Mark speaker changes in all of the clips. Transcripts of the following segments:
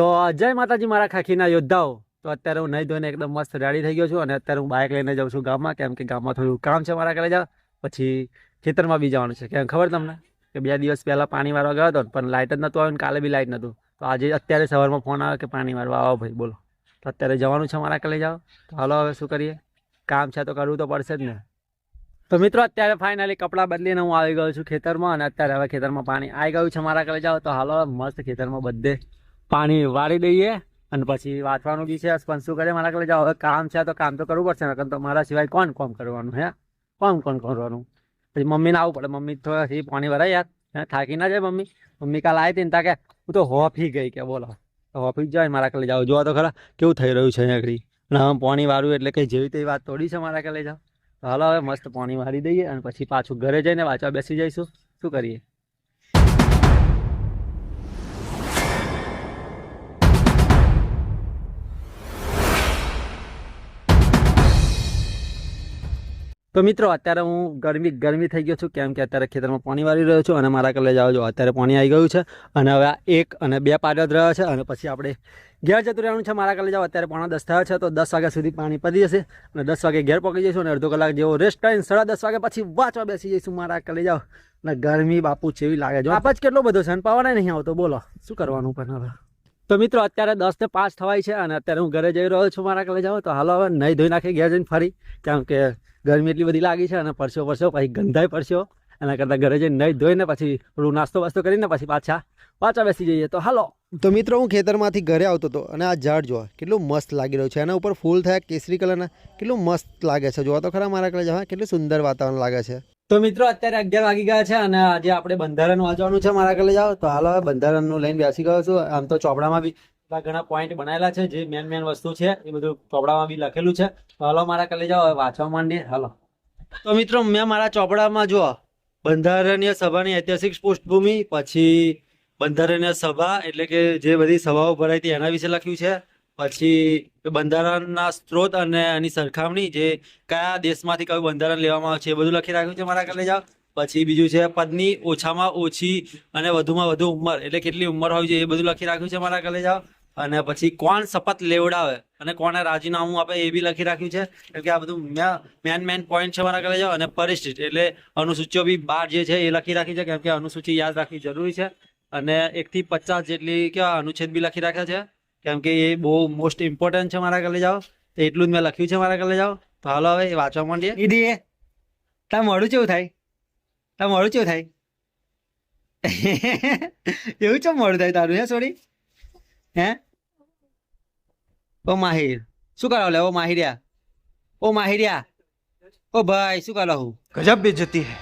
Speaker 1: તો, જય માતાજી મારા ખાખીના યોદ્ધાઓ. તો અત્યારે હું નહીં ધોઈને એકદમ મસ્ત રેડી થઈ ગયો છું અને અત્યારે હું બાઇક લઈને જાઉં છું ગામમાં. કેમ કે ગામમાં થોડું કામ છે મારા ઘરે પછી ખેતરમાં બી જવાનું છે. કેમ ખબર તમને? કે બે દિવસ પહેલાં પાણી મારવા ગયો હતો પણ લાઇટ જ નહોતું આવ્યું ને કાલે બી લાઇટ નહોતું. તો આજે અત્યારે સવારમાં ફોન આવ્યો કે પાણી વાળવા આવો ભાઈ, બોલો. તો અત્યારે જવાનું છે મારા ઘરે જાઓ તો હાલો, હવે શું કરીએ? કામ છે તો કરવું તો પડશે જ ને. તો મિત્રો, અત્યારે ફાઇનલી કપડાં બદલીને હું આવી ગયો છું ખેતરમાં અને અત્યારે હવે ખેતરમાં પાણી આવી ગયું છે મારા ઘરે જાઓ તો હાલો મસ્ત ખેતરમાં બધે પાણી વાળી દઈએ અને પછી વાંચવાનું બી છે, પણ શું કરે મારા ઘરે જાઓ, હવે કામ છે તો કામ તો કરવું પડશે ને તો મારા સિવાય કોણ કોમ કરવાનું હે? કોણ કોણ કરવાનું? પછી મમ્મીને આવવું પડે, મમ્મી થોડી પાણી ભરાય યાર. થાકી ના જાય મમ્મી? મમ્મી કાલ આવી હતી ને તા કે, હું તો હોફી ગઈ કે, બોલો. હોફી જાય, મારા કલે જાઓ. જોવા તો ખરા, કેવું થઈ રહ્યું છે આગળ અને આમ પાણી વાળું એટલે કંઈ જેવી તેવી વાત તોડી છે મારા કલે જાઓ. હાલો, હવે મસ્ત પાણી વાળી દઈએ અને પછી પાછું ઘરે જઈને વાંચવા બેસી જઈશું. શું કરીએ? તો મિત્રો, અત્યારે હું ગરમી ગરમી થઈ ગયો છું. કેમ કે અત્યારે ખેતરમાં પાણી વાળી રહ્યો છું અને મારા કલે જાઓ છો અત્યારે પાણી આવી ગયું છે અને હવે એક અને બે પાડ્યા જ રહ્યો છે અને પછી આપણે ઘેર જતું રહેવાનું છે. મારા કલે જાઓ, અત્યારે પોણા દસ થયા છે, તો દસ વાગ્યા સુધી પાણી પતી જશે અને દસ વાગે ઘેર પકડી જઈશું અને અડધો કલાક જેવો રેસ્ટ ટાઈમ સાડા દસ વાગ્યા પછી વાંચવા બેસી જઈશું. મારા કલે જાઓ, અને ગરમી બાપુ જેવી લાગે. જો આપ જ કેટલો બધો છે અને પવન નહીં આવતો, બોલો, શું કરવાનું પણ હવે? તો મિત્રો, અત્યારે દસ ને પાંચ થવાય છે અને અત્યારે હું ઘરે જઈ રહ્યો છું મારા કલે જાઓ તો હાલો હવે નહીં ધોઈ નાખી ગયા જઈને ફરી. કેમ કે ગરમી એટલી બધી લાગી છે અને પરસ્યો પરસ્યો, પછી ગંધાય પરસ્યો. એના કરતાં ઘરે જઈને નહીં ધોઈને પછી થોડું નાસ્તો વાસ્તો કરીને પછી પાછા પાછા બેસી જઈએ. તો હાલો.
Speaker 2: તો મિત્રો, હું ખેતરમાંથી ઘરે આવતો હતો અને આ ઝાડ જોવા, કેટલું મસ્ત લાગી રહ્યું છે. એના ઉપર ફૂલ થયા કેસરી કલરના, કેટલું મસ્ત લાગે છે. જોવા તો ખરા મારા કલે જવા, કેટલું સુંદર વાતાવરણ લાગે છે.
Speaker 1: તો મિત્રો, અત્યારે અગિયાર વાગી ગયા છે અને આજે આપણે બંધારણ વાંચવાનું છે મારા કલે જાઓ. તો હાલ, હવે બંધારણનું લઈને બેસી ગયો છું. આમ તો ચોપડામાં બી ઘણા પોઈન્ટ બનાવેલા છે, જે મેન મેન વસ્તુ છે. એ બધું ચોપડામાં બી લખેલું છે. તો હાલો, મારા કલે જાઓ. વાંચવા માંડીએ. હાલો. તો મિત્રો, મેં મારા ચોપડામાં જો બંધારણીય સભાની ઐતિહાસિક પૃષ્ઠભૂમિ, પછી બંધારણીય સભા, એટલે કે જે બધી સભાઓ ભરાઈ હતી, એના વિશે લખ્યું છે. પછી બંધારણના સ્ત્રોત અને એની સરખામણી જે કયા દેશમાંથી કયું બંધારણ લેવામાં આવે છે એ બધું લખી રાખ્યું છે મારા કલે જાઓ. પછી બીજું છે પદની ઓછામાં ઓછી અને વધુમાં વધુ ઉંમર. એટલે કેટલી ઉંમર હોય છે એ બધું લખી રાખ્યું છે મારા કલે જાઓ. અને પછી કોણ શપથ લેવડાવે અને કોને રાજીનામું આપે એ બી લખી રાખ્યું છે. કેમ કે આ બધું મેન મેન પોઈન્ટ છે મારા કલે જાઓ. અને પરિસ્થિતિ એટલે અનુસૂચિઓ બી બાર જે છે એ લખી રાખી છે. કેમ કે અનુસૂચિ યાદ રાખવી જરૂરી છે. અને એકથી પચાસ જેટલી કેવા અનુચ્છેદ બી લખી રાખ્યા છે. કેમ કે એ બહુ મોસ્ટ ઇમ્પોર્ટન્ટ છે મારા કલે જાઓ. તો એટલું જ મેં લખ્યું છે મારા કલે જાઓ. તો હાલો હવે એ વાંચવા માંડીએ.
Speaker 3: ઈડી તાર મોડું કેવું થાય? તાર મોડું કેવું થાય? એવું ચમ મોડું થાય તારું હે સોરી? હે? ઓ માહિર શું કરો લે? ઓ માહિરિયા. ઓ માહિરિયા. ઓ ભાઈ શું કરો હું?
Speaker 2: ગજબ બેજતી હે.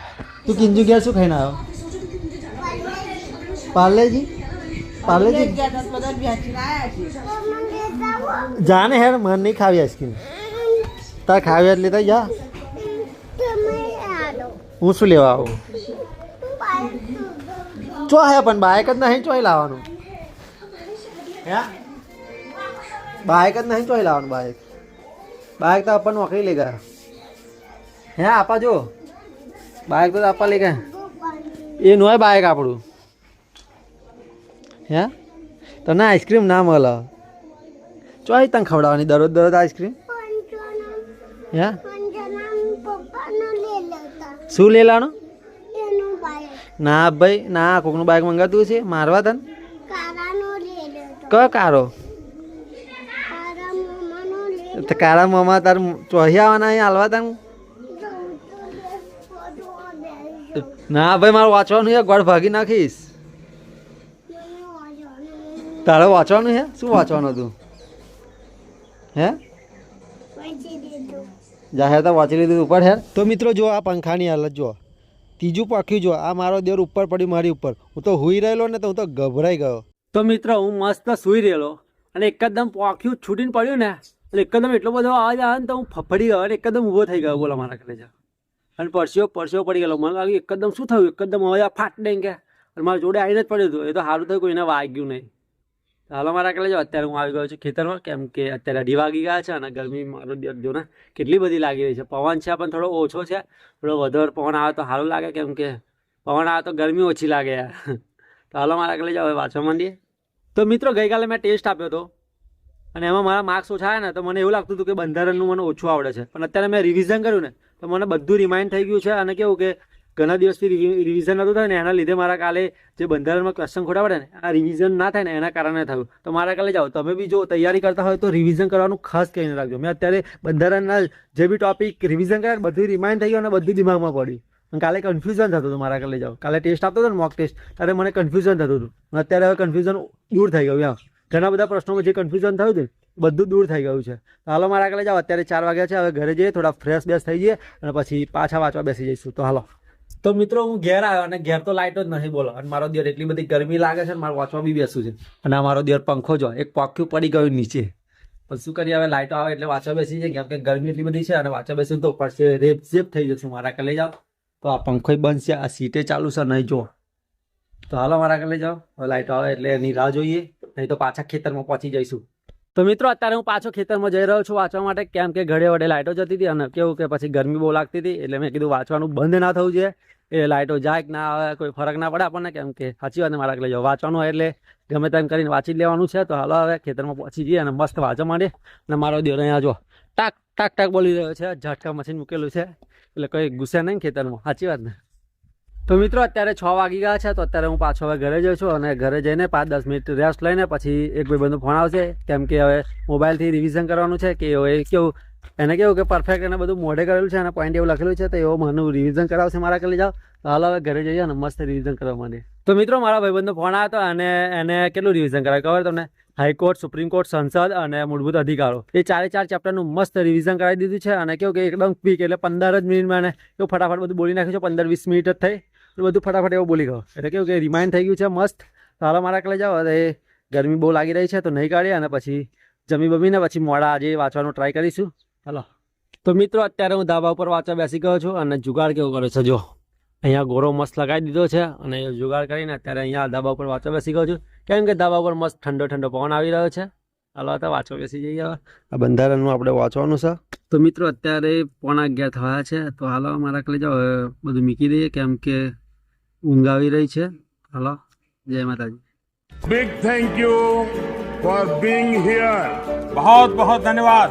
Speaker 1: તું કિંજુ ગયા શું ખાઈને આવ્યો? પાર્લેજી પાર્લેજી? જાને હેર મન નહીં ખાવી આઈસ્ક્રીમ તાર ખાવી એટલે તો જા. હું શું લેવા આવું? ચો હે, પણ બાઇક જ નહીં ચોઈ લાવવાનું. હે? બાઇક જ નહીં ચોઈ લાવવાનું બાઇક બાઇક તો આપણને નોકરી લઈ ગયા. હે, આપા જો. બાઇક તો આપવા લઈ ગયા. એ નો બાઇક આપણું. હે? તને આઈસ્ક્રીમ ના મળે. ચોઈ તને ખવડાવવાની દરરોજ દરરોજ આઈસ્ક્રીમ? હે? શું લેલાનું ના ભાઈ ના કોકનું બાઇક મંગાતું છે મારવા તને? ક કારો? તો કારા મામા તાર ચોહી આવવાના અહીં હાલવા તને? ના ભાઈ મારું વાંચવાનું ગોળ ભાગી નાખીશ. તારે વાંચવાનું છે શું વાંચવાનું હતું? હે? જાહેર તો વાંચી લીધું ઉપર હેર
Speaker 2: તો મિત્રો જો આ પંખાની હાલત જો. ત્રીજું પાખ્યું જો આ મારો દેર ઉપર પડ્યું મારી ઉપર. હું તો હુઈ રહેલો ને તો હું તો ગભરાઈ ગયો.
Speaker 1: તો મિત્ર હું મસ્ત સૂઈ રહેલો. અને એકદમ પાખ્યું છૂટીને પડ્યું ને એટલે એકદમ એટલો બધો અવાજ આવે ને તો હું ફફડી ગયો અને એકદમ ઊભો થઈ ગયો બોલો મારા કલેજા અને પરસ્યો પરસ્યો પડી ગયેલો. મને લાગ્યું એકદમ શું થયું? એકદમ અવાજ ફાટ કે અને મારા જોડે આવીને જ પડ્યું હતું. એ તો સારું થયું કોઈને વાગ્યું નહીં. હાલો મારા કલે જો અત્યારે હું આવી ગયો છું ખેતરમાં. કેમ કે અત્યારે અઢી વાગી ગયા છે અને ગરમી મારો જો ને કેટલી બધી લાગી રહી છે. પવન છે, પણ થોડો ઓછો છે. થોડો વધારે પવન આવે તો સારું લાગે, કેમ કે પવન આવે તો ગરમી ઓછી લાગે. યાર તો હાલો મારા કલે જાઓ હવે વાંચવા માંડીએ. તો મિત્રો, ગઈકાલે મેં ટેસ્ટ આપ્યો હતો અને એમાં મારા માર્ક્સ ઓછા આવ્યા ને, તો મને એવું લાગતું હતું કે બંધારણનું મને ઓછું આવડે છે. પણ અત્યારે મેં રિવિઝન કર્યું ને, તો મને બધું રિમાઇન્ડ થઈ ગયું છે અને કેવું કે ઘણા દિવસથી રિવિઝન નહોતું થાય ને એના લીધે મારા કાલે જે બંધારણમાં ક્વેશ્ચન ખોટા પડે ને, આ રિવિઝન ના થાય ને એના કારણે થયું. તો મારા કાલે જાઓ. તમે બી જો તૈયારી કરતા હોય તો રિવિઝન કરવાનું ખાસ કહીને રાખજો. મેં અત્યારે બંધારણના જે બી ટોપિક રિવિઝન કર્યા બધું રિમાઇન્ડ થઈ ગયું અને બધું દિમાગમાં પડ્યું કાલે કન્ફ્યુઝન થતું હતું મારા કાલે જાઓ. કાલે ટેસ્ટ આપતો હતો ને મોક ટેસ્ટ ત્યારે મને કન્ફ્યુઝન થતું હતું. અત્યારે હવે કન્ફ્યુઝન દૂર થઈ ગયું. યા ઘણા બધા પ્રશ્નોમાં જે કન્ફ્યુઝન થયું હતું બધું દૂર થઈ ગયું છે. હાલો મારા કાલે જાઓ. અત્યારે ચાર વાગ્યા છે. હવે ઘરે જઈએ, થોડા ફ્રેશ બેસ થઈ જઈએ અને પછી પાછા વાંચવા બેસી જઈશું. તો હાલો. તો મિત્રો, હું ઘેર આવ્યો અને ઘેર તો લાઇટો જ નથી બોલો. અને મારો દિયર એટલી બધી ગરમી લાગે છે અને મારે વાંચવા બી બેસું છે. અને આ મારો દિયર પંખો જો, એક પાખ્યું પડી ગયું નીચે. પણ શું કરીએ, હવે લાઇટો આવે એટલે વાંચવા બેસી છે કેમ કે ગરમી એટલી બધી છે અને વાંચવા બેસીને તો પડશે રેપ ઝેપ થઈ જશે. મારા કલે જાઓ તો આ પંખો બંધ છે, આ સીટે ચાલુ છે, નહીં જો તો હાલો મારા કલે જાઓ લાઇટો આવે એટલે એની રાહ જોઈએ. નહીં તો પાછા ખેતરમાં પહોંચી જઈશું. તો મિત્રો, અત્યારે હું પાછો ખેતરમાં જઈ રહ્યો છું વાંચવા માટે. કેમ કે ઘડે વડે લાઇટો જતી હતી અને કેવું કે પછી ગરમી બહુ લાગતી હતી, એટલે મેં કીધું વાંચવાનું બંધ ના થવું જોઈએ. એ લાઇટો જાય કે ના આવે, કોઈ ફરક ના પડે આપણને. કેમ કે સાચી વાત મારા લઈ જાઓ વાંચવાનું એટલે ગમે તેમ કરીને વાંચી લેવાનું છે. તો હાલો હવે ખેતરમાં પહોંચી જઈએ અને મસ્ત વાંચવા માટે અને મારો દેવ અહીંયા જો ટાક ટાક ટાક બોલી રહ્યો છે. ઝાટકા મશીન મૂકેલું છે. એટલે કોઈ ગુસ્સે નહીં ખેતરમાં. સાચી વાત ને? તો મિત્રો, અત્યારે છ વાગી ગયા છે, તો અત્યારે હું પાછો હવે ઘરે જઉં છું અને ઘરે જઈને પાંચ દસ મિનિટ રેસ્ટ લઈને પછી એક ભાઈબંધનો ફોન આવશે કેમ કે હવે મોબાઈલથી રિવિઝન કરવાનું છે કે એ કેવું, એને કેવું કે પરફેક્ટ એને બધું મોઢે કરેલું છે અને પોઈન્ટ એવું લખેલું છે, તો એવો મને રિવિઝન કરાવશે મારા કરી જાઓ. તો હાલ હવે ઘરે જઈએ અને મસ્ત રિવિઝન કરવા માંડે તો મિત્રો, મારા ભાઈબંધનો ફોન આવ્યો હતો અને એને કેટલું રિવિઝન કરાવે ખબર તમને? હાઈકોર્ટ સુપ્રીમ કોર્ટ સંસદ અને મૂળભૂત અધિકારો. એ ચારે ચાર ચેપ્ટરનું મસ્ત રિવિઝન કરાવી દીધું છે અને કેવું કે એકદમ ક્વિક એટલે પંદર જ મિનિટમાં એને એવું ફટાફટ બધું બોલી નાખ્યું છે, પંદર વીસ મિનિટ જ થઈ. એટલે બધું ફટાફટ એવું બોલી ગયો. એટલે કેવું કે રિમાઇન્ડ થઈ ગયું છે, મસ્ત. સારા મારા કલે જાઓ. હવે ગરમી બહુ લાગી રહી છે, તો નહીં કાઢીએ અને પછી જમી બમીને પછી મોડા આજે વાંચવાનું ટ્રાય કરીશું. હાલો. તો મિત્રો, અત્યારે હું ધાબા ઉપર વાંચવા બેસી ગયો છું અને જુગાડ કેવો કર્યો છે, જો. અહીંયા ગોરો મસ્ત લગાવી દીધો છે અને જુગાડ કરીને અત્યારે અહીંયા ધાબા ઉપર વાંચવા બેસી ગયો છું. કેમ કે ધાબા ઉપર મસ્ત ઠંડો ઠંડો પવન આવી રહ્યો છે. હાલો, તો વાંચવા બેસી જઈએ હવે.
Speaker 2: આ બંધારણનું આપણે વાંચવાનું છે.
Speaker 1: તો મિત્રો, અત્યારે પોણા અગિયાર થયા છે. તો હાલો, મારા કલે જાઓ. બધું મૂકી દઈએ. કેમ કે ઊંઘ આવી રહી છે. હલો જય Mataji.
Speaker 4: Big thank you for being here
Speaker 5: બહુ બહુ ધન્યવાદ